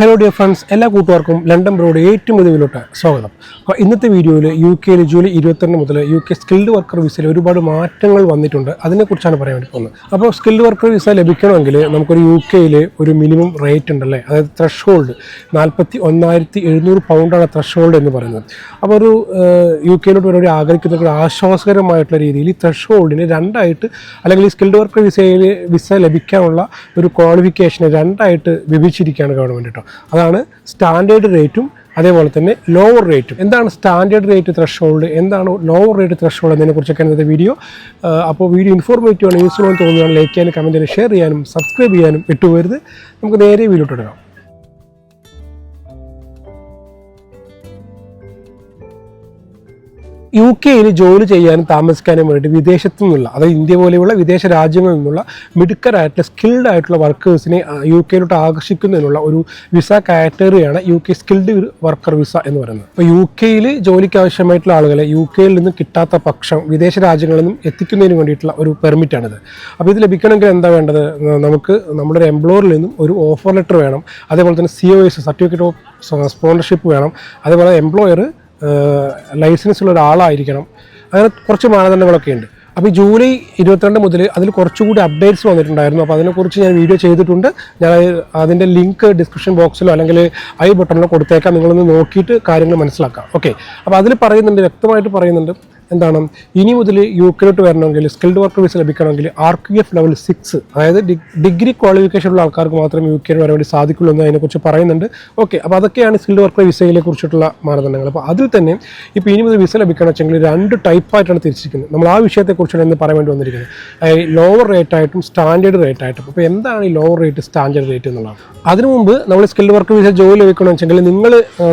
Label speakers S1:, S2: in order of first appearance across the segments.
S1: Hello dear friends എല്ലാ കൂട്ടുകാർക്കും London broad ഏറ്റവും പുതിയതിലോട്ട് സ്വാഗതം. അപ്പോൾ ഇന്നത്തെ വീഡിയോയിൽ യു കെയിൽ ജൂലൈ ഇരുപത്തിരണ്ട് മുതൽ യു കെ സ്കിൽഡ് വർക്കർ വിസയിൽ ഒരുപാട് മാറ്റങ്ങൾ വന്നിട്ടുണ്ട്. അതിനെക്കുറിച്ചാണ് പറയാൻ വേണ്ടി പോകുന്നത്. അപ്പോൾ സ്കിൽഡ് വർക്കർ വിസ ലഭിക്കണമെങ്കിൽ നമുക്കൊരു യു കെയിൽ ഒരു മിനിമം റേറ്റ് ഉണ്ടല്ലേ? അതായത് ത്രഷ് ഹോൾഡ് നാൽപ്പത്തി ഒന്നായിരത്തി എഴുന്നൂറ് പൗണ്ടാണ് ത്രഷ് ഹോൾഡ് എന്ന് പറയുന്നത്. അപ്പോൾ ഒരു യു കെയിലോട്ട് വരെ ആഗ്രഹിക്കുന്ന ഒരു ആശ്വാസകരമായിട്ടുള്ള രീതിയിൽ ഈ ത്രഷ് ഹോൾഡിനെ രണ്ടായിട്ട് അല്ലെങ്കിൽ ഈ സ്കിൽഡ് വർക്കർ വിസയിൽ വിസ ലഭിക്കാനുള്ള ഒരു ക്വാളിഫിക്കേഷനെ രണ്ടായിട്ട് വിഭജിച്ചിരിക്കുകയാണ് ഗവൺമെന്റ് കേട്ടോ അതാണ് സ്റ്റാൻഡേർഡ് റേറ്റും അതേപോലെ തന്നെ ലോവർ റേറ്റും എന്താണ് സ്റ്റാൻഡേർഡ് റേറ്റ് ത്രഷ് ഹോൾഡ് എന്താണ് ലോവർ റേറ്റ് ത്രഷ് ഹോൾഡ് എന്നതിനെ കുറിച്ചൊക്കെ ഇന്നത്തെ വീഡിയോ അപ്പോൾ വീഡിയോ ഇൻഫോർമേറ്റീവ് ആണ് യൂസ്ഫുൾ തോന്നുകയാണ് ലൈക്ക് ചെയ്യാനും കമന്റ് ചെയ്യാനും ഷെയർ ചെയ്യാനും സബ്സ്ക്രൈബ് ചെയ്യാനും വിട്ടുപോകരുത്. നമുക്ക് നേരെ വീഡിയോ എടുക്കാം യു കെയിൽ ജോലി ചെയ്യാനും താമസിക്കാനും വേണ്ടി വിദേശത്തു നിന്നുള്ള അതായത് ഇന്ത്യ പോലെയുള്ള വിദേശ രാജ്യങ്ങളിൽ നിന്നുള്ള മിടുക്കരായിട്ടുള്ള സ്കിൽഡ് ആയിട്ടുള്ള വർക്കേഴ്സിനെ യു കെയിലോട്ട് ആകർഷിക്കുന്നതിനുള്ള ഒരു വിസ കാറ്റഗറിയാണ് U K skilled worker visa എന്ന് പറയുന്നത്. അപ്പോൾ യു കെയിൽ ജോലിക്ക് ആവശ്യമായിട്ടുള്ള ആളുകളെ യു കെയിൽ നിന്നും കിട്ടാത്ത പക്ഷം വിദേശ രാജ്യങ്ങളിൽ നിന്നും എത്തിക്കുന്നതിന് വേണ്ടിയിട്ടുള്ള ഒരു പെർമിറ്റാണിത് അപ്പോൾ ഇത് ലഭിക്കണമെങ്കിൽ എന്താ വേണ്ടത്? നമുക്ക് നമ്മുടെ ഒരു എംപ്ലോയറിൽ നിന്നും ഒരു ഓഫർ ലെറ്റർ വേണം. അതേപോലെ തന്നെ C O S certificate of sponsorship വേണം. അതേപോലെ എംപ്ലോയർ ലൈസൻസ് ഉള്ള ഒരാളായിരിക്കണം. അങ്ങനെ കുറച്ച് മാനദണ്ഡങ്ങളൊക്കെ ഉണ്ട്. അപ്പോൾ ഈ ജൂലൈ ഇരുപത്തിരണ്ട് മുതൽ അതിൽ കുറച്ചുകൂടി അപ്ഡേറ്റ്സ് വന്നിട്ടുണ്ടായിരുന്നു. അപ്പോൾ അതിനെക്കുറിച്ച് ഞാൻ വീഡിയോ ചെയ്തിട്ടുണ്ട്. ഞാൻ അതിന്റെ ലിങ്ക് ഡിസ്ക്രിപ്ഷൻ ബോക്സിലോ അല്ലെങ്കിൽ ഐ ബട്ടണിലോ കൊടുത്തേക്കാം. നിങ്ങളൊന്ന് നോക്കിയിട്ട് കാര്യങ്ങൾ മനസ്സിലാക്കാം. ഓക്കെ. അപ്പോൾ അതിൽ പറയുന്നുണ്ട് വ്യക്തമായിട്ട് പറയുന്നുണ്ട്. എന്താണ്? ഇനി മുതൽ യു കെയിലോട്ട് വരണമെങ്കിൽ സ്കിൽഡ് വർക്ക് വിസ ലഭിക്കണമെങ്കിൽ R Q F level six അതായത് ഡിഗ്രി ക്വാളിഫിക്കേഷൻ ഉള്ള ആൾക്കാർക്ക് മാത്രമേ യു കെയിൽ വരാൻ വേണ്ടി സാധിക്കുള്ളൂ എന്ന് അതിനെക്കുറിച്ച് പറയുന്നുണ്ട്. ഓക്കെ അപ്പോൾ അതൊക്കെയാണ് സ്കിൽഡ് വർക്ക് വിസയിലെ കുറിച്ചിട്ടുള്ള മാനദണ്ഡങ്ങൾ. അപ്പോൾ അതിൽ തന്നെ ഇപ്പോൾ ഇനി മുതൽ വിസ ലഭിക്കണം വെച്ചെങ്കിൽ രണ്ട് ടൈപ്പായിട്ടാണ് തിരിച്ചിരിക്കുന്നത്. നമ്മൾ ആ വിഷയത്തെക്കുറിച്ചാണ് ഇന്ന് പറയാൻ വേണ്ടി വന്നിരിക്കുന്നത്. ലോവർ റേറ്റ് ആയിട്ടും സ്റ്റാൻഡേർഡ് റേറ്റ് ആയിട്ടും. അപ്പോൾ എന്താണ് ഈ ലോവർ റേറ്റ് സ്റ്റാൻഡേർഡ് റേറ്റ് എന്നുള്ളത്? അതിനു മുമ്പ് നമ്മൾ സ്കിൽഡ് വർക്ക് വിസ ജോലി ലഭിക്കണമെന്ന് വെച്ചെങ്കിൽ നിങ്ങൾ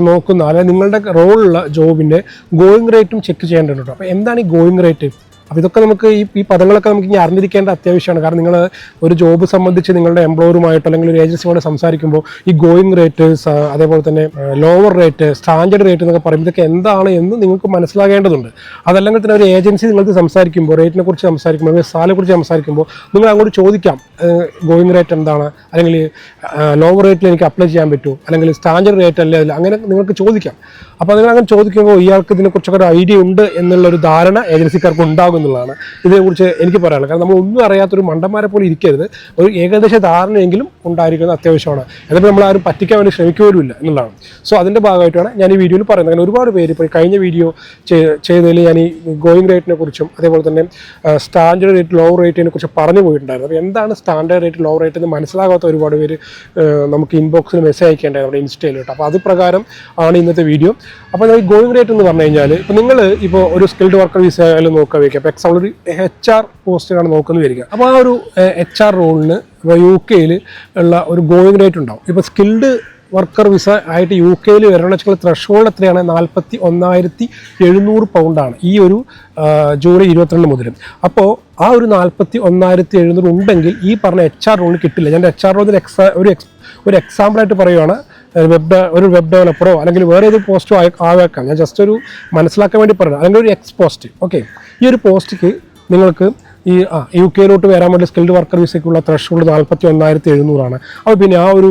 S1: നോക്കുന്ന അല്ലെങ്കിൽ നിങ്ങളുടെ റോളുള്ള ജോബിന്റെ ഗോയിങ് റേറ്റും ചെക്ക് ചെയ്യേണ്ടതുണ്ട് അപ്പോൾ എന്താണ് ഈ ഗോയിങ് റേറ്റ് അപ്പോൾ ഇതൊക്കെ നമുക്ക് ഈ ഈ പദങ്ങളൊക്കെ നമുക്ക് ഇനി അറിഞ്ഞിരിക്കേണ്ട അത്യാവശ്യമാണ്. കാരണം നിങ്ങൾ ഒരു ജോബ് സംബന്ധിച്ച് നിങ്ങളുടെ എംപ്ലോയറുമായിട്ടോ അല്ലെങ്കിൽ ഒരു ഏജൻസിയോട് സംസാരിക്കുമ്പോൾ ഈ ഗോയിങ് റേറ്റ് അതേപോലെ തന്നെ ലോവർ റേറ്റ് സ്റ്റാൻഡേർഡ് റേറ്റ് എന്നൊക്കെ പറയുമ്പോൾ ഇതൊക്കെ എന്താണ് എന്ന് നിങ്ങൾക്ക് മനസ്സിലാകേണ്ടതുണ്ട്. അതല്ലെങ്കിൽ തന്നെ ഒരു ഏജൻസി നിങ്ങൾക്ക് സംസാരിക്കുമ്പോൾ റേറ്റിനെ കുറിച്ച് സംസാരിക്കുമ്പോൾ സാലിനെ കുറിച്ച് സംസാരിക്കുമ്പോൾ നിങ്ങൾ അങ്ങോട്ട് ചോദിക്കാം. ഗോയിങ് റേറ്റ് എന്താണ്? അല്ലെങ്കിൽ ലോവർ റേറ്റിൽ എനിക്ക് അപ്ലൈ ചെയ്യാൻ പറ്റുമോ അല്ലെങ്കിൽ സ്റ്റാൻഡേർഡ് റേറ്റ് അല്ലേ അതിൽ അങ്ങനെ നിങ്ങൾക്ക് ചോദിക്കാം. അപ്പോൾ നിങ്ങൾ അങ്ങനെ ചോദിക്കുമ്പോൾ ഇയാൾക്ക് ഇതിനെക്കുറിച്ചൊക്കെ ഒരു ഐഡിയ ഉണ്ട് എന്നുള്ളൊരു ധാരണ ഏജൻസിക്കാർക്ക് ഉണ്ടാകും എന്നുള്ളതാണ്. ഇതിനെക്കുറിച്ച് എനിക്ക് പറയാനുള്ളത്. കാരണം നമ്മൾ ഒന്നും അറിയാത്തൊരു മണ്ടന്മാരെ പോലെ ഇരിക്കരുത്. ഒരു ഏകദേശ ധാരണയെങ്കിലും ഉണ്ടായിരിക്കുന്നത് അത്യാവശ്യമാണ്. എന്നിട്ട് നമ്മൾ ആരും പറ്റിക്കാൻ വേണ്ടി ശ്രമിക്കുപോലുമില്ല എന്നുള്ളതാണ്. സോ അതിന്റെ ഭാഗമായിട്ടാണ് ഞാൻ ഈ വീഡിയോയിൽ പറയുന്നത്. കാരണം ഒരുപാട് പേര് ഇപ്പോൾ കഴിഞ്ഞ വീഡിയോ ചെയ്തതിൽ ഞാൻ ഈ ഗോയിങ് റേറ്റിനെ കുറിച്ചും അതേപോലെ തന്നെ സ്റ്റാൻഡേർഡ് റേറ്റ് ലോവർ റേറ്റിനെ കുറിച്ച് പറഞ്ഞു പോയിട്ടുണ്ടായിരുന്നു. അപ്പോൾ എന്താണ് സ്റ്റാൻഡേർഡ് റേറ്റ് ലോ റേറ്റ് എന്ന് മനസ്സിലാകാത്ത ഒരുപാട് പേര് നമുക്ക് ഇൻബോക്സിൽ മെസ്സേജ് അയക്കേണ്ടത് നമ്മുടെ ഇൻസ്റ്റയിൽ കേട്ടോ അപ്പോൾ അത് പ്രകാരം ആണ് ഇന്നത്തെ വീഡിയോ അപ്പോൾ ഈ ഗോയിങ് റേറ്റ് എന്ന് പറഞ്ഞു കഴിഞ്ഞാൽ ഇപ്പോൾ നിങ്ങൾ ഇപ്പോൾ ഒരു സ്കിൽഡ് വർക്കർ വിസ ആയാലും നോക്കാൻ വയ്ക്കുക. അപ്പോൾ എക്സാമ്പിൾ ഒരു എച്ച് ആർ പോസ്റ്റിനാണ് നോക്കുന്നത് വരിക. അപ്പോൾ ആ ഒരു എച്ച് ആർ റോളിന് ഇപ്പോൾ യു കെയിൽ ഉള്ള ഒരു ഗോയിങ് റേറ്റ് ഉണ്ടാവും. ഇപ്പോൾ സ്കിൽഡ് വർക്കർ വിസ ആയിട്ട് യു കെയിൽ വരണമെന്നുവെച്ചാൽ വെച്ചാൽ ത്രഷോൾഡ് എത്രയാണ്? നാൽപ്പത്തി ഒന്നായിരത്തി എഴുന്നൂറ് പൗണ്ടാണ് ഈ ഒരു ജൂലൈ ഇരുപത്തിരണ്ട് മുതൽ അപ്പോൾ ആ ഒരു നാൽപ്പത്തി ഒന്നായിരത്തി എഴുന്നൂറ് ഉണ്ടെങ്കിൽ ഈ പറഞ്ഞ എച്ച് ആർ റോളിന് കിട്ടില്ല. ഞാൻ എച്ച് ആർ റോളിന് എക്സാ ഒരു എക്സ് ഒരു എക്സാമ്പിളായിട്ട് പറയുവാണ്. വെബ് ഒരു വെബ് ഡെവലപ്പറോ അല്ലെങ്കിൽ വേറെ ഏത് പോസ്റ്റോ ആവേക്കാം ഞാൻ ജസ്റ്റ് ഒരു മനസ്സിലാക്കാൻ വേണ്ടി പറയുന്നത് അല്ലെങ്കിൽ ഒരു എക്സ് പോസ്റ്റ് ഓക്കെ ഈ ഒരു പോസ്റ്റിക്ക് നിങ്ങൾക്ക് ഈ യു കെയിലോട്ട് വരാൻ വേണ്ടി സ്കിൽഡ് വർക്കർ വിസയ്ക്കുള്ള ത്രഷോൾഡ് നാൽപ്പത്തി ഒന്നായിരത്തി എഴുന്നൂറാണ് അപ്പോൾ പിന്നെ ആ ഒരു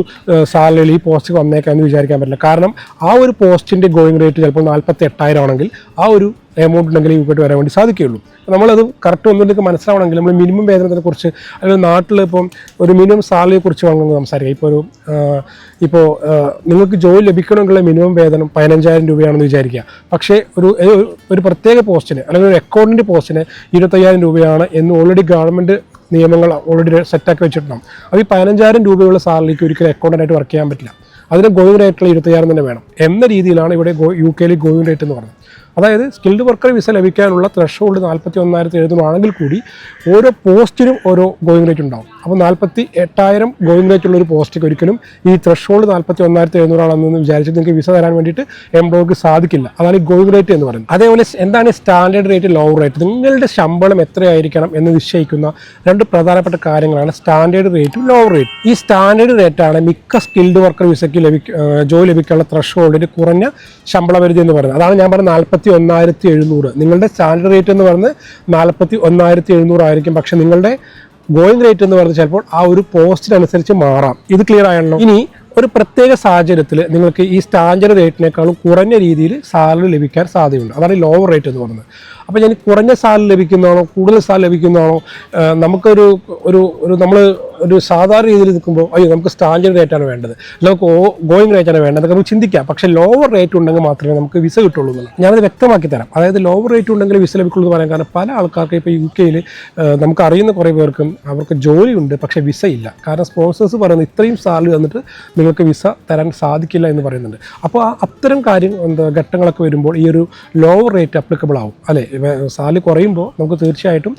S1: സാലറിയിൽ ഈ പോസ്റ്റ് വന്നേക്കാമെന്ന് വിചാരിക്കാൻ പറ്റില്ല. കാരണം ആ ഒരു പോസ്റ്റിന്റെ ഗോയിങ് റേറ്റ് ചിലപ്പോൾ നാൽപ്പത്തി എട്ടായിരം ആണെങ്കിൽ ആ ഒരു എമൗണ്ട് ഉണ്ടെങ്കിൽ യു കെട്ട് വരാൻ വേണ്ടി സാധിക്കുകയുള്ളൂ. നമ്മളത് കറക്റ്റ് ഒന്നിലേക്ക് മനസ്സിലാവണമെങ്കിൽ നമ്മൾ മിനിമം വേതനത്തിനെ കുറിച്ച് അല്ലെങ്കിൽ നാട്ടിൽ ഇപ്പം ഒരു മിനിമം സാലറിയെ കുറിച്ച് വാങ്ങുന്നത് സംസാരിക്കാം. ഇപ്പോൾ ഒരു ഇപ്പോൾ നിങ്ങൾക്ക് ജോലി ലഭിക്കണമെങ്കിൽ മിനിമം വേതനം പതിനഞ്ചായിരം രൂപയാണെന്ന് വിചാരിക്കുക. പക്ഷേ ഒരു ഒരു പ്രത്യേക പോസ്റ്റിന് അല്ലെങ്കിൽ ഒരു അക്കൗണ്ടിന്റെ പോസ്റ്റിന് ഇരുപത്തയ്യായിരം രൂപയാണ് എന്ന് ഓൾറെഡി ഗവൺമെന്റ് നിയമങ്ങൾ ഓൾറെഡി സെറ്റാക്കി വെച്ചിട്ടുണ്ടാകും അപ്പോൾ ഈ പതിനഞ്ചായിരം രൂപയുള്ള സാലറിക്ക് ഒരിക്കലും അക്കൗണ്ടന്റായിട്ട് വർക്ക് ചെയ്യാൻ പറ്റില്ല. അതിന് ഗോയിങ് റേറ്റുള്ള ഇരുപത്തയ്യായിരം തന്നെ വേണം. എന്ന രീതിയിലാണ് ഇവിടെ യു കെയിൽ ഗോയിങ് റേറ്റ് എന്ന് പറയുന്നത്. അതായത് സ്കിൽഡ് വർക്കർ വിസ ലഭിക്കാനുള്ള ത്രഷ് ഹോൾഡ് നാൽപ്പത്തി ഒന്നായിരത്തി എഴുന്നൂറാണെങ്കിൽ കൂടി ഓരോ പോസ്റ്റിനും ഓരോ ഗോയിങ് റേറ്റ് ഉണ്ടാവും. അപ്പോൾ നാൽപ്പത്തി എട്ടായിരം ഗോയിങ് റേറ്റ് ഉള്ള ഒരു പോസ്റ്റിക്ക് ഒരിക്കലും ഈ ത്രഷ് ഹോൾഡ് നാൽപ്പത്തി ഒന്നായിരത്തി എഴുന്നൂറാണെന്ന് വിചാരിച്ച് നിങ്ങൾക്ക് വിസ തരാൻ വേണ്ടിയിട്ട് എംപ്ലോയ്ക്ക് സാധിക്കില്ല. അതാണ് ഈ ഗോയിങ് റേറ്റ് എന്ന് പറയുന്നത്. അതേപോലെ എന്താണ് സ്റ്റാൻഡേർഡ് റേറ്റ് ലോ റേറ്റ് നിങ്ങളുടെ ശമ്പളം എത്രയായിരിക്കണം എന്ന് നിശ്ചയിക്കുന്ന രണ്ട് പ്രധാനപ്പെട്ട കാര്യങ്ങളാണ് സ്റ്റാൻഡേർഡ് റേറ്റും ലോ റേറ്റ് ഈ സ്റ്റാൻഡേർഡ് റേറ്റാണ് മിക്ക സ്കിൽഡ് വർക്കർ വിസയ്ക്ക് ലഭിക്ക ജോലി ലഭിക്കാനുള്ള ത്രഷ് ഹോൾഡിന്റെ കുറഞ്ഞ ശമ്പള പരിധി എന്ന് പറയുന്നത്. അതാണ് ഞാൻ പറഞ്ഞ നാൽപ്പത്തി ഒന്നായിരത്തി എഴുന്നൂറ് നിങ്ങളുടെ സ്റ്റാൻഡേർഡ് റേറ്റ് എന്ന് പറഞ്ഞ് നാൽപ്പത്തി ഒന്നായിരത്തി എഴുന്നൂറ് ആയിരിക്കും. പക്ഷെ നിങ്ങളുടെ ഗോയിങ് റേറ്റ് എന്ന് പറഞ്ഞാൽ ചിലപ്പോൾ ആ ഒരു പോസ്റ്റിനനുസരിച്ച് മാറാം. ഇത് ക്ലിയർ ആയല്ലോ? ഇനി ഒരു പ്രത്യേക സാഹചര്യത്തിൽ നിങ്ങൾക്ക് ഈ സ്റ്റാൻഡേർഡ് റേറ്റിനേക്കാളും കുറഞ്ഞ രീതിയിൽ സാലറി ലഭിക്കാൻ സാധ്യതയുണ്ട്. അതാണ് ലോവർ റേറ്റ് എന്ന് പറയുന്നത്. അപ്പോൾ ഞാൻ കുറഞ്ഞ സാലറി ലഭിക്കുന്നതാണോ കൂടുതൽ സാലറി ലഭിക്കുന്നതാണോ? നമുക്കൊരു ഒരു ഒരു നമ്മൾ ഒരു സാധാരണ രീതിയിൽ നിൽക്കുമ്പോൾ അയ്യോ നമുക്ക് സ്റ്റാൻഡേർഡ് റേറ്റാണ് വേണ്ടത്. നമുക്ക് ഗോയിങ് റേറ്റാണ് വേണ്ടത്. എന്നൊക്കെ നമുക്ക് ചിന്തിക്കാം. പക്ഷേ ലോവർ റേറ്റ് ഉണ്ടെങ്കിൽ മാത്രമേ നമുക്ക് വിസ കിട്ടുള്ളൂ എന്നുള്ളത് ഞാനത് വ്യക്തമാക്കി തരാം. അതായത് ലോവർ റേറ്റ് ഉണ്ടെങ്കിൽ വിസ ലഭിക്കുള്ളൂ എന്ന് പറയാൻ കാരണം പല ആൾക്കാർക്ക് ഇപ്പോൾ യു കെയിൽ നമുക്ക് അറിയുന്ന കുറേ പേർക്കും അവർക്ക് ജോലിയുണ്ട് പക്ഷേ വിസ ഇല്ല. കാരണം സ്പോൺസേഴ്സ് പറയുന്നത് ഇത്രയും സാലറി തന്നിട്ട് നിങ്ങൾക്ക് വിസ തരാൻ സാധിക്കില്ല എന്ന് പറയുന്നുണ്ട്. അപ്പോൾ ആ അത്തരം കാര്യം എന്താ ഘട്ടങ്ങളൊക്കെ വരുമ്പോൾ ഈ ഒരു ലോവർ റേറ്റ് അപ്ലിക്കബിൾ ആവും. അല്ലേ? സാലറി കുറയുമ്പോൾ നമുക്ക് തീർച്ചയായിട്ടും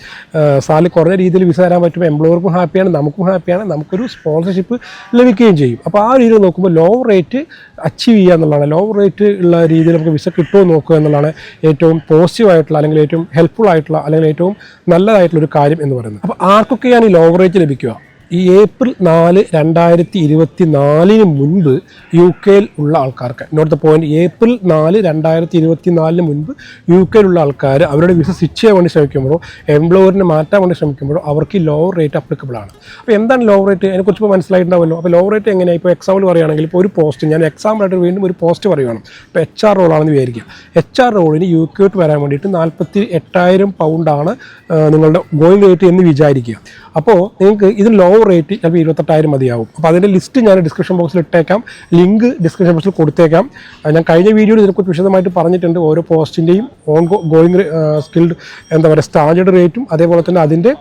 S1: സാൽ കുറഞ്ഞ രീതിയിൽ വിസ തരാൻ പറ്റുമ്പോൾ എംപ്ലോയർക്കും ഹാപ്പിയാണ് നമുക്കും ഹാപ്പിയാണ് നമുക്കൊരു സ്പോൺസർഷിപ്പ് ലഭിക്കുകയും ചെയ്യും. അപ്പോൾ ആ രീതിയിൽ നോക്കുമ്പോൾ ലോ റേറ്റ് അച്ചീവ് ചെയ്യുക എന്നുള്ളതാണ്. ലോ റേറ്റ് ഉള്ള രീതിയിൽ നമുക്ക് വിസ കിട്ടുമോ നോക്കുക എന്നുള്ളതാണ് ഏറ്റവും പോസിറ്റീവ് ആയിട്ടുള്ള അല്ലെങ്കിൽ ഏറ്റവും ഹെൽപ്ഫുൾ ആയിട്ടുള്ള അല്ലെങ്കിൽ ഏറ്റവും നല്ലതായിട്ടുള്ള ഒരു കാര്യം എന്ന് പറയുന്നത്. അപ്പോൾ ആർക്കൊക്കെയാണ് ഈ ലോ റേറ്റ് ലഭിക്കുക? ഈ ഏപ്രിൽ നാല് രണ്ടായിരത്തി ഇരുപത്തി നാലിന് മുൻപ് യു കെയിൽ ഉള്ള ആൾക്കാർക്ക്. നോട്ട് ദ പോയിന്റ് ഏപ്രിൽ നാല് രണ്ടായിരത്തി ഇരുപത്തി നാലിന് മുൻപ് യു കെയിലുള്ള ആൾക്കാർ അവരുടെ വിസ സ്വിച്ച് ചെയ്യാൻ വേണ്ടി ശ്രമിക്കുമ്പോഴോ എംപ്ലോയറിനെ മാറ്റാൻ വേണ്ടി ശ്രമിക്കുമ്പോഴോ അവർക്ക് ലോവർ റേറ്റ് അപ്ലിക്കബിൾ ആണ്. അപ്പോൾ എന്താണ് ലോവർ റേറ്റ് അതിനെക്കുറിച്ച് ഇപ്പോൾ മനസ്സിലായിട്ടുണ്ടാവുമല്ലോ. അപ്പോൾ ലോവർ റേറ്റ് എങ്ങനെയാണ് ഇപ്പോൾ എക്സാമ്പിൾ പറയുകയാണെങ്കിൽ ഇപ്പോൾ ഒരു പോസ്റ്റ് ഞാൻ എക്സാമ്പിളായിട്ട് വീണ്ടും ഒരു പോസ്റ്റ് പറയുകയാണ് ഇപ്പോൾ എച്ച് ആർ റോളാണെന്ന് വിചാരിക്കുക. എച്ച് ആർ റോളിന് യു കെട്ട് വരാൻ വേണ്ടിയിട്ട് നാൽപ്പത്തി എട്ടായിരം പൗണ്ടാണ് നിങ്ങളുടെ ഗോയിങ് റേറ്റ് എന്ന് വിചാരിക്കുക. അപ്പോൾ നിങ്ങൾക്ക് ഇതിന് ലോവർ റേറ്റ് ചിലപ്പോൾ ഇരുപത്തെട്ടായിരം മതിയാവും. അപ്പോൾ അതിന്റെ ലിസ്റ്റ് ഞാൻ ഡിസ്ക്രിപ്ഷൻ ബോക്സിൽ ഇട്ടേക്കാം. ലിങ്ക് ഡിസ്ക്രിപ്ഷൻ ബോക്സിൽ കൊടുത്തേക്കാം. ഞാൻ കഴിഞ്ഞ വീഡിയോയിൽ ഇതിനെക്കുറിച്ച് വിശദമായിട്ട് പറഞ്ഞിട്ടുണ്ട്. ഓരോ പോസ്റ്റിന്റെയും ഓൺ ഗോയിങ് സ്കിൽഡ് എന്താ പറയുക സ്റ്റാൻഡേർഡ് റേറ്റും അതേപോലെ തന്നെ അതിന്റെ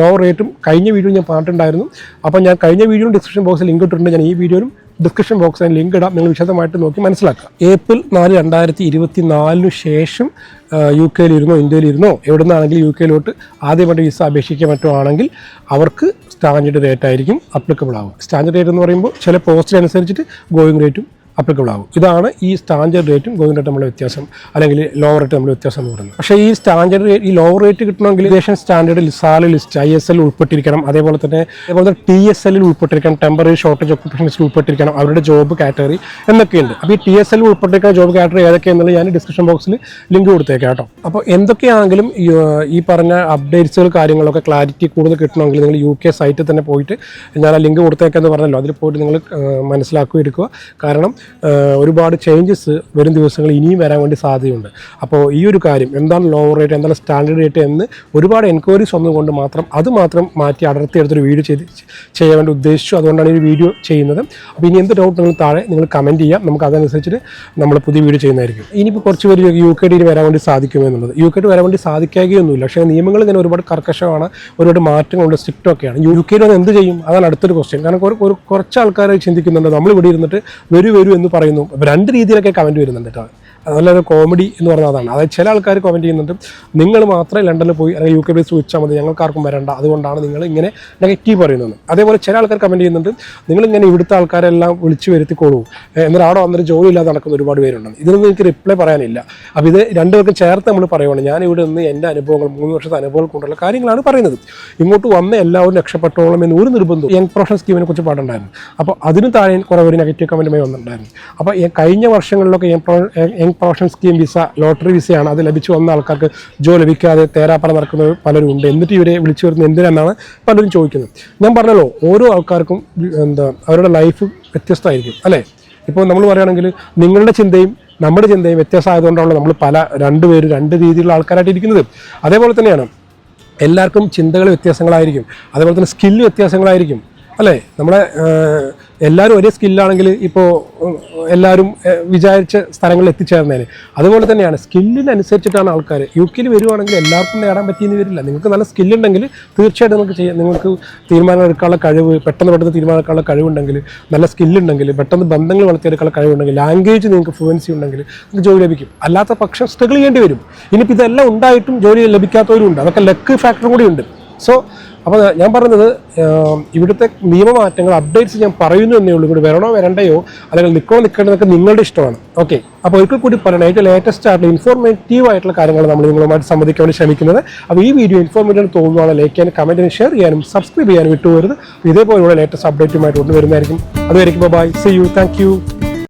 S1: ലോ റേറ്റും കഴിഞ്ഞ വീഡിയോ ഞാൻ പറഞ്ഞിട്ടുണ്ടായിരുന്നു. അപ്പോൾ ഞാൻ കഴിഞ്ഞ വീഡിയോ ഡിസ്ക്രിപ്ഷൻ ബോക്സിൽ ലിങ്ക് ഇട്ടിട്ടുണ്ട്. ഞാൻ ഈ വീഡിയോയിലും ഡിസ്ക്രിപ്ഷൻ ബോക്സിൽ ലിങ്ക് ഇടാം. നിങ്ങൾ വിശദമായിട്ട് നോക്കി മനസ്സിലാക്കുക ഏപ്രിൽ നാല് രണ്ടായിരത്തി ഇരുപത്തി നാലിന് ശേഷം യു കെയിലിരുന്നോ ഇന്ത്യയിലിരുന്നോ എവിടെ നിന്നാണെങ്കിലും യു കെയിലോട്ട് ആദ്യമായിട്ട് വിസ അപേക്ഷിക്കാൻ മറ്റോ ആണെങ്കിൽ അവർക്ക് സ്റ്റാൻഡേർഡ് റേറ്റ് ആയിരിക്കും അപ്ലിക്കബിൾ ആവും സ്റ്റാൻഡേർഡ് റേറ്റ് എന്ന് പറയുമ്പോൾ ചില പോസ്റ്റിനനുസരിച്ചിട്ട് ഗോയിങ് റേറ്റും അപ്ലിക്കബിൾ ആകും ഇതാണ് ഈ സ്റ്റാൻഡേർഡ് റേറ്റും ഗോവിന്ദ റേറ്റ് തമ്മിലുള്ള വ്യത്യാസം അല്ലെങ്കിൽ ലോവർ റേറ്റ് തമ്മിലുള്ള വ്യത്യാസം എന്ന് പറയുന്നത്. പക്ഷേ ഈ സ്റ്റാൻഡേർഡ് റേറ്റ് ഈ ലോവർ റേറ്റ് കിട്ടണമെങ്കിൽ Asian standard salary list I S L ഉൾപ്പെട്ടിരിക്കണം. അതേപോലെ തന്നെ അതേപോലെ ടി എസ് എല്ലിൽ ഉൾപ്പെട്ടിരിക്കണം. ടെമ്പററി ഷോർട്ടേജ് ഓക്കുപേഷൻ ഉൾപ്പെട്ടിരിക്കണം. അവരുടെ ജോബ് കാറ്റഗറി എന്നൊക്കെയുണ്ട്. അപ്പോൾ ഈ ടി എസ് എല്ലിൽ ഉൾപ്പെട്ടിരിക്കുന്ന ജോബ് കാറ്റഗറി ഏതൊക്കെയാണെന്നുള്ളത് ഞാൻ ഡിസ്ക്രിപ്ഷൻ ബോക്സിൽ ലിങ്ക് കൊടുത്തേക്കാം കേട്ടോ. അപ്പോൾ എന്തൊക്കെയാണെങ്കിലും ഈ, പറഞ്ഞ അപ്ഡേറ്റ്സുകൾ കാര്യങ്ങളൊക്കെ ക്ലാരിറ്റി കൂടുതൽ കിട്ടണമെങ്കിൽ നിങ്ങൾ യു കെ സൈറ്റിൽ തന്നെ പോയിട്ട് ഞാൻ ആ ലിങ്ക് കൊടുത്തേക്കെന്ന് പറഞ്ഞല്ലോ. അതിൽ പോയിട്ട് നിങ്ങൾ മനസ്സിലാക്കി എടുക്കുക. കാരണം ഒരുപാട് ചേഞ്ചസ് വരും ദിവസങ്ങൾ ഇനിയും വരാൻ വേണ്ടി സാധ്യതയുണ്ട്. അപ്പോൾ ഈ ഒരു കാര്യം എന്താണ് ലോവർ റേറ്റ് എന്താണ് സ്റ്റാൻഡേർഡ് റേറ്റ് എന്ന് ഒരുപാട് എൻക്വയറീസ് വന്നുകൊണ്ട് മാത്രം അത് മാത്രം മാറ്റി അടർത്തി എടുത്തൊരു വീഡിയോ ചെയ്ത് ചെയ്യാൻ വേണ്ടി ഉദ്ദേശിച്ചു. അതുകൊണ്ടാണ് ഈ വീഡിയോ ചെയ്യുന്നത്. അപ്പോൾ ഇനി എന്ത് ഡൗട്ട് നിങ്ങൾ താഴെ നിങ്ങൾ കമന്റ് ചെയ്യാം. നമുക്ക് അതനുസരിച്ചിട്ട് നമ്മൾ പുതിയ വീഡിയോ ചെയ്യുന്നതായിരിക്കും. ഇനിയിപ്പോൾ കുറച്ച് പേര് യു കെ ഡിയിൽ വരാൻ വേണ്ടി സാധിക്കുമെന്നുള്ളത് യു കെ ഡി വരാൻ വേണ്ടി സാധിക്കാകുകയൊന്നുമില്ല പക്ഷേ നിയമങ്ങൾ ഇങ്ങനെ ഒരുപാട് കർക്കശമാണ് ഒരുപാട് മാറ്റങ്ങളുണ്ട് സ്ട്രിക്റ്റൊക്കെയാണ് യു കെയിൽ വന്ന് എന്ത് ചെയ്യും? അതാണ് അടുത്തൊരു ക്വസ്റ്റ്യൻ കാരണം ഒരു കുറച്ച് ആൾക്കാരെ ചിന്തിക്കുന്നുണ്ട്. നമ്മൾ ഇവിടെ ഇരുന്നിട്ട് വരും വരൂ എന്ന് പറയുന്നു. രണ്ട് രീതിയിലൊക്കെ കമന്റ് വരുന്നുണ്ട് കേട്ടോ. അതല്ലാതെ കോമഡി എന്ന് പറഞ്ഞാൽ അതാണ്. അതായത് ചില ആൾക്കാർ കമന്റ് ചെയ്യുന്നുണ്ട് നിങ്ങൾ മാത്രമേ ലണ്ടനിൽ പോയി അല്ലെങ്കിൽ യു കെ ബേസ് ചോദിച്ചാൽ മതി ഞങ്ങൾക്കാർക്കും വരണ്ട. അതുകൊണ്ടാണ് നിങ്ങൾ ഇങ്ങനെ നെഗറ്റീവ് പറയുന്നത്. അതേപോലെ ചില ആൾക്കാർ കമന്റ് ചെയ്യുന്നുണ്ട് നിങ്ങളിങ്ങനെ ഇവിടുത്തെ ആൾക്കാരെല്ലാം വിളിച്ചു വരുത്തിക്കോളൂ. എന്നിട്ട് അവിടെ വന്നിട്ട് ജോലി ഇല്ലാതെ നടക്കുന്ന ഒരുപാട് പേരുണ്ട്. ഇതിനൊന്നും എനിക്ക് റിപ്ലൈ പറയാനില്ല. അപ്പോൾ ഇത് രണ്ടുപേർക്കും ചേർത്ത് നമ്മൾ പറയുവാണ് ഞാൻ ഇവിടെ നിന്ന് എന്റെ അനുഭവങ്ങൾ മൂന്ന് വർഷത്തെ അനുഭവങ്ങൾ കൊണ്ടുള്ള കാര്യങ്ങളാണ് പറയുന്നത്. ഇങ്ങോട്ട് വന്ന എല്ലാവരും രക്ഷപ്പെട്ടോളം എന്ന് ഒരു നിർബന്ധം യങ് പ്രൊഫഷണൽ സ്കീമിനെ കുറിച്ച് പാടുണ്ടായിരുന്നു. അപ്പോൾ അതിന് താഴെ കുറേ ഒരു നെഗറ്റീവ് കമന്റുമായി വന്നിട്ടുണ്ടായിരുന്നു. അപ്പോൾ കഴിഞ്ഞ വർഷങ്ങളിലൊക്കെ young pro- young scheme visa lottery വിസയാണ് അത് ലഭിച്ചു വന്ന ആൾക്കാർക്ക് ജോലി ലഭിക്കാതെ തേരാപ്പറ നടക്കുന്നത് പലരും ഉണ്ട് എന്നിട്ട് ഇവരെ വിളിച്ചു വരുന്നത് എന്തിനാണ് പലരും ചോദിക്കുന്നത്. ഞാൻ പറഞ്ഞല്ലോ ഓരോ ആൾക്കാർക്കും എന്താ അവരുടെ ലൈഫ് വ്യത്യസ്തമായിരിക്കും അല്ലേ? ഇപ്പോൾ നമ്മൾ പറയുകയാണെങ്കിൽ നിങ്ങളുടെ ചിന്തയും നമ്മുടെ ചിന്തയും വ്യത്യസ്തമായതുകൊണ്ടാണ് നമ്മൾ പല രണ്ടുപേരും രണ്ട് രീതിയിലുള്ള ആൾക്കാരായിട്ട് ഇരിക്കുന്നത്. അതേപോലെ തന്നെയാണ് എല്ലാവർക്കും ചിന്തകൾ വ്യത്യാസങ്ങളായിരിക്കും. അതേപോലെ തന്നെ സ്കില്ല് വ്യത്യാസങ്ങളായിരിക്കും അല്ലേ? നമ്മളെ ഏഹ്, എല്ലാവരും ഒരേ സ്കില്ലാണെങ്കിൽ ഇപ്പോൾ എല്ലാവരും വിചാരിച്ച സ്ഥലങ്ങളിൽ എത്തിച്ചേർന്നതിന് അതുപോലെ തന്നെയാണ് സ്കില്ലിനനുസരിച്ചിട്ടാണ് ആൾക്കാർ യു കെയിൽ വരുവാണെങ്കിൽ എല്ലാവർക്കും നേടാൻ പറ്റിയെന്ന് വരില്ല. നിങ്ങൾക്ക് നല്ല സ്കില്ലുണ്ടെങ്കിൽ തീർച്ചയായിട്ടും നിങ്ങൾക്ക് ചെയ്യാം. നിങ്ങൾക്ക് തീരുമാനം എടുക്കാനുള്ള കഴിവ് പെട്ടെന്ന് പെട്ടെന്ന് തീരുമാനം എടുക്കാനുള്ള കഴിവുണ്ടെങ്കിൽ നല്ല സ്കില്ലുണ്ടെങ്കിൽ പെട്ടെന്ന് ബന്ധങ്ങൾ വളർത്തിയെടുക്കാനുള്ള കഴിവുണ്ടെങ്കിൽ ലാംഗ്വേജ് നിങ്ങൾക്ക് ഫ്ലുവൻസി ഉണ്ടെങ്കിൽ നിങ്ങൾക്ക് ജോലി ലഭിക്കും. അല്ലാത്ത പക്ഷം സ്ട്രഗിൾ ചെയ്യേണ്ടി വരും. ഇനിയിപ്പോൾ ഇതെല്ലാം ഉണ്ടായിട്ടും ജോലി ലഭിക്കാത്തവരും ഉണ്ട്. അതൊക്കെ ലക്ക് ഫാക്ടറും കൂടി ഉണ്ട്. സോ അപ്പോൾ ഞാൻ പറഞ്ഞത് ഇവിടുത്തെ നിയമമാറ്റങ്ങൾ അപ്ഡേറ്റ്സ് ഞാൻ പറയുന്നു എന്നേ ഉള്ളൂ. ഇവിടെ വരണോ വരണ്ടയോ അല്ലെങ്കിൽ നിൽക്കണോ നിൽക്കേണ്ടതൊക്കെ നിങ്ങളുടെ ഇഷ്ടമാണ്. ഓക്കെ അപ്പോൾ ഒരിക്കൽ കൂടി പറയണം ഏറ്റവും ലേറ്റസ്റ്റ് ആയിട്ടുള്ള ഇൻഫോർമേറ്റീവ് ആയിട്ടുള്ള കാര്യങ്ങൾ നമ്മൾ നിങ്ങളുമായിട്ട് വേണ്ടി ശ്രമിക്കുന്നത്. അപ്പോൾ ഈ വീഡിയോ ഇൻഫോർമേറ്റീവ് തോന്നുവാണ് ലൈക്ക് ചെയ്യാനും കമന്റിന് ഷെയർ ചെയ്യാനും സബ്സ്ക്രൈബ് ചെയ്യാനും വിട്ടുപോകരുത്. ഇതേപോലെയുള്ള ലേറ്റസ്റ്റ് അപ്ഡേറ്റുമായിട്ട് കൊണ്ടുവരുന്നതായിരിക്കും അതുവരെ ബൈ സി യു താങ്ക്